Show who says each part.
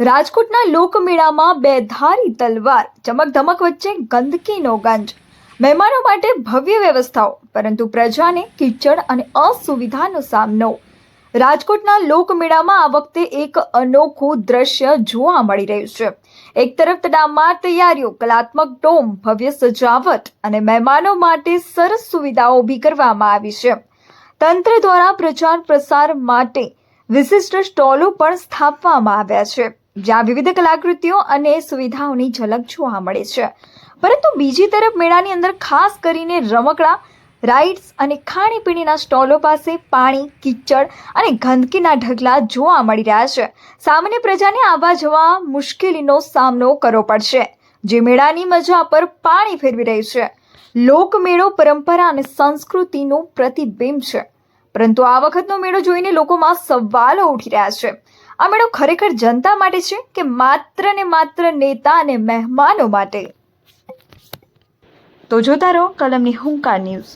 Speaker 1: રાજકોટના લોકમેળામાં બે ધારી તલવાર, ચમકધમક વચ્ચે ગંદકીનો ગંજ. મહેમાનો માટે ભવ્ય વ્યવસ્થાઓ, પરંતુ પ્રજાને કિચડ અને અસુવિધાનો સામનો. રાજકોટના લોકમેળામાં આ વખતે એક અનોખું દ્રશ્ય જોવા મળી રહ્યું છે. એક તરફ તડામાર તૈયારીઓ, કલાત્મક ડોમ, ભવ્ય સજાવટ અને મહેમાનો માટે સરસ સુવિધાઓ ઊભી કરવામાં આવી છે. તંત્ર દ્વારા પ્રચાર પ્રસાર માટે વિશિષ્ટ સ્ટોલો પણ સ્થાપવામાં આવ્યા છે. જ્યાં વિવિધ કલાકૃતિઓ અને સુવિધાઓની ઝલક જોવા મળે છે. પરંતુ બીજી તરફ મેળાની અંદર ખાસ કરીને રમકડા, રાઇડ્સ અને ખાણીપીણીના સ્ટોલો પાસે પાણી, કિચડ અને ગંદકીના ઢગલા જોવા મળી રહ્યા છે. સામાન્ય પ્રજાને આવવા જવા મુશ્કેલીનો સામનો કરવો પડશે, જે મેળાની મજા પર પાણી ફેરવી રહી છે. લોકમેળો પરંપરા અને સંસ્કૃતિનું પ્રતિબિંબ છે. પરંતુ આ વખતનો મેળો જોઈને લોકોમાં સવાલો ઉઠી રહ્યા છે. આ મેળો ખરેખર જનતા માટે છે કે માત્ર ને માત્ર નેતા અને મહેમાનો માટે? તો જોતા રહો કલમની હુંકાર ન્યૂઝ.